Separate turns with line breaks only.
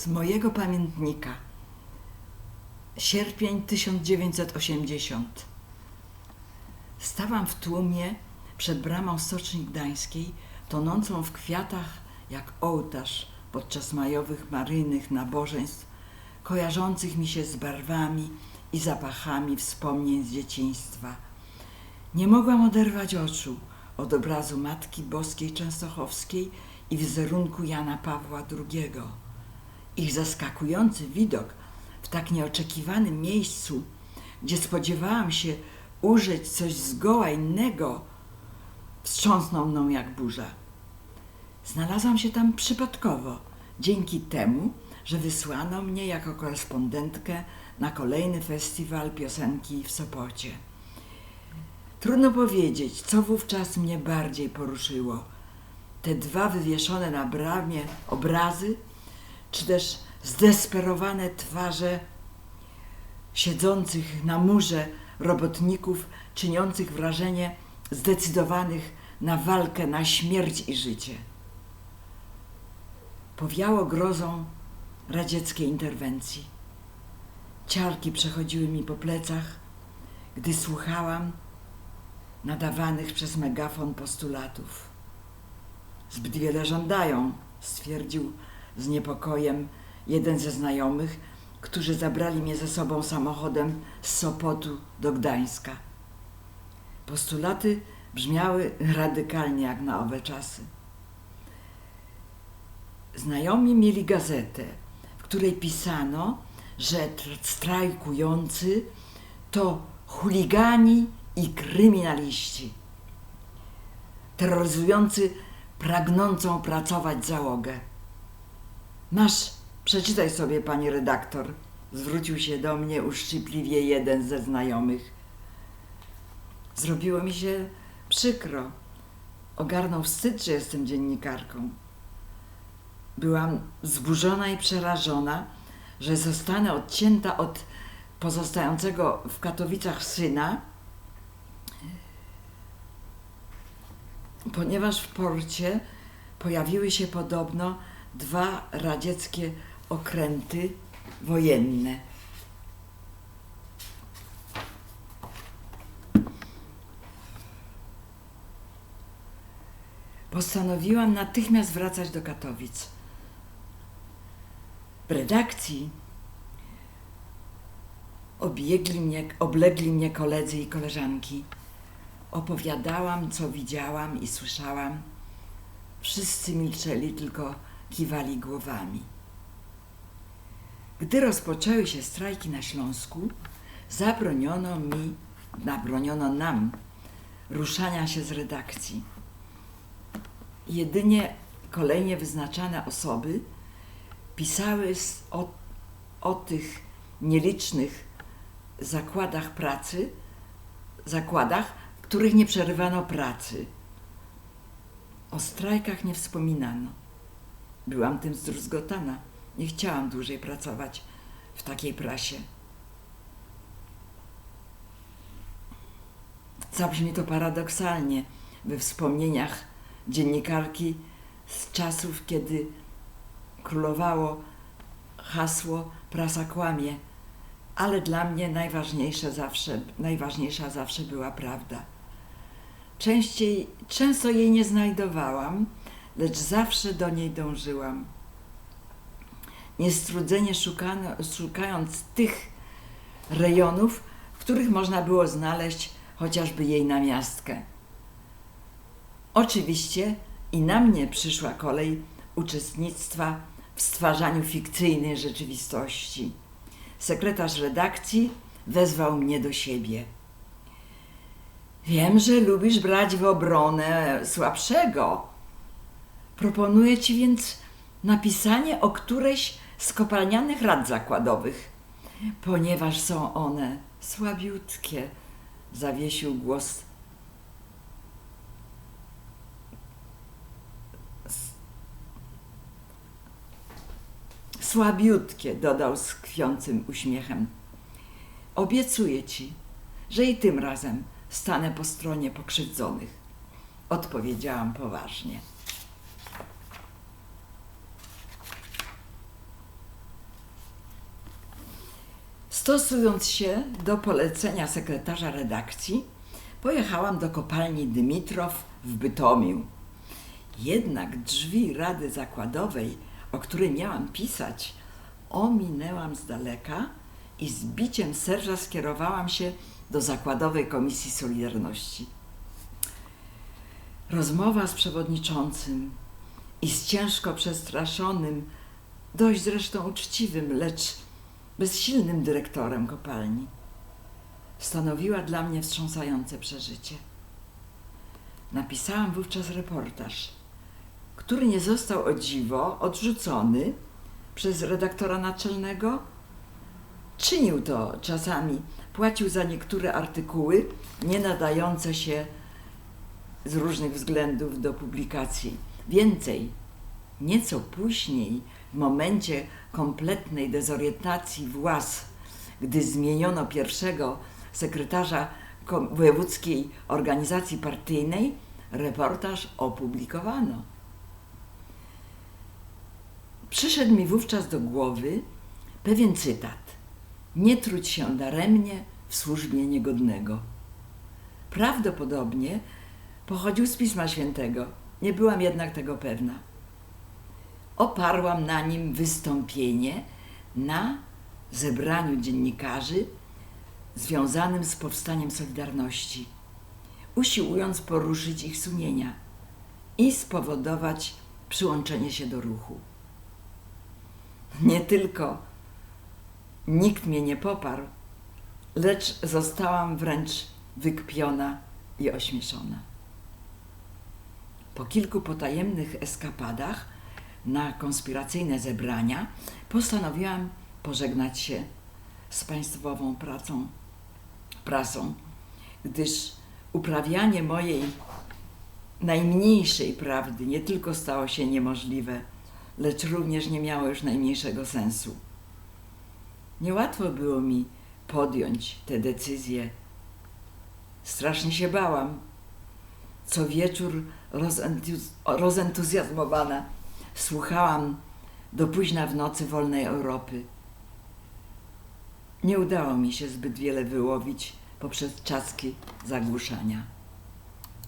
Z mojego pamiętnika. Sierpień 1980. Stałam w tłumie przed bramą Stoczni Gdańskiej, tonącą w kwiatach jak ołtarz podczas majowych maryjnych nabożeństw, kojarzących mi się z barwami i zapachami wspomnień z dzieciństwa. Nie mogłam oderwać oczu od obrazu Matki Boskiej Częstochowskiej i wizerunku Jana Pawła II. Ich zaskakujący widok w tak nieoczekiwanym miejscu, gdzie spodziewałam się ujrzeć coś zgoła innego, wstrząsnął mną jak burza. Znalazłam się tam przypadkowo, dzięki temu, że wysłano mnie jako korespondentkę na kolejny festiwal piosenki w Sopocie. Trudno powiedzieć, co wówczas mnie bardziej poruszyło. Te dwa wywieszone na bramie obrazy, czy też zdesperowane twarze siedzących na murze robotników, czyniących wrażenie zdecydowanych na walkę na śmierć i życie. Powiało grozą radzieckiej interwencji. Ciarki przechodziły mi po plecach, gdy słuchałam nadawanych przez megafon postulatów. Zbyt wiele żądają, stwierdził z niepokojem jeden ze znajomych, którzy zabrali mnie ze sobą samochodem z Sopotu do Gdańska. Postulaty brzmiały radykalnie jak na owe czasy. Znajomi mieli gazetę, w której pisano, że tr- strajkujący to chuligani i kryminaliści, terroryzujący pragnącą pracować załogę. Masz, przeczytaj sobie, pani redaktor, zwrócił się do mnie uszczypliwie jeden ze znajomych. Zrobiło mi się przykro. Ogarnął wstyd, że jestem dziennikarką. Byłam zburzona i przerażona, że zostanę odcięta od pozostającego w Katowicach syna, ponieważ w porcie pojawiły się podobno dwa radzieckie okręty wojenne. Postanowiłam natychmiast wracać do Katowic. W redakcji obiegli mnie, oblegli mnie koledzy i koleżanki. Opowiadałam, co widziałam i słyszałam. Wszyscy milczeli, tylko kiwali głowami. Gdy rozpoczęły się strajki na Śląsku, zabroniono mi, zabroniono nam ruszania się z redakcji. Jedynie kolejnie wyznaczane osoby pisały o, o tych nielicznych zakładach pracy, zakładach, w których nie przerywano pracy. O strajkach nie wspominano. Byłam tym zdruzgotana. Nie chciałam dłużej pracować w takiej prasie. Zabrzmi to paradoksalnie we wspomnieniach dziennikarki z czasów, kiedy królowało hasło prasa kłamie, ale dla mnie najważniejsze zawsze, najważniejsza zawsze była prawda. Częściej, często jej nie znajdowałam, lecz zawsze do niej dążyłam. Niestrudzenie szukając tych rejonów, w których można było znaleźć chociażby jej namiastkę. Oczywiście i na mnie przyszła kolej uczestnictwa w stwarzaniu fikcyjnej rzeczywistości. Sekretarz redakcji wezwał mnie do siebie. Wiem, że lubisz brać w obronę słabszego. Proponuję ci więc napisanie o którejś z kopalnianych rad zakładowych, ponieważ są one słabiutkie. Zawiesił głos Słabiutkie, dodał z kwiącym uśmiechem. Obiecuję ci, że i tym razem stanę po stronie pokrzywdzonych. Odpowiedziałam poważnie. Stosując się do polecenia sekretarza redakcji, pojechałam do kopalni Dymitrow w Bytomiu. Jednak drzwi Rady Zakładowej, o której miałam pisać, ominęłam z daleka i z biciem serca skierowałam się do Zakładowej Komisji Solidarności. Rozmowa z przewodniczącym i z ciężko przestraszonym, dość zresztą uczciwym, lecz bezsilnym dyrektorem kopalni stanowiła dla mnie wstrząsające przeżycie. Napisałam wówczas reportaż, który nie został o dziwo odrzucony przez redaktora naczelnego. Czynił to czasami, płacił za niektóre artykuły nie nadające się z różnych względów do publikacji. Więcej, nieco później, w momencie kompletnej dezorientacji władz, gdy zmieniono pierwszego sekretarza wojewódzkiej organizacji partyjnej, reportaż opublikowano. Przyszedł mi wówczas do głowy pewien cytat: Nie trudź się daremnie w służbie niegodnego. Prawdopodobnie pochodził z Pisma Świętego, nie byłam jednak tego pewna. Oparłam na nim wystąpienie na zebraniu dziennikarzy związanym z powstaniem Solidarności, usiłując poruszyć ich sumienia i spowodować przyłączenie się do ruchu. Nie tylko nikt mnie nie poparł, lecz zostałam wręcz wykpiona i ośmieszona. Po kilku potajemnych eskapadach na konspiracyjne zebrania postanowiłam pożegnać się z państwową pracą, prasą, gdyż uprawianie mojej najmniejszej prawdy nie tylko stało się niemożliwe, lecz również nie miało już najmniejszego sensu. Niełatwo było mi podjąć tę decyzję. Strasznie się bałam. Co wieczór rozentuz- rozentuzjazmowana słuchałam do późna w nocy wolnej Europy. Nie udało mi się zbyt wiele wyłowić poprzez czaski zagłuszania.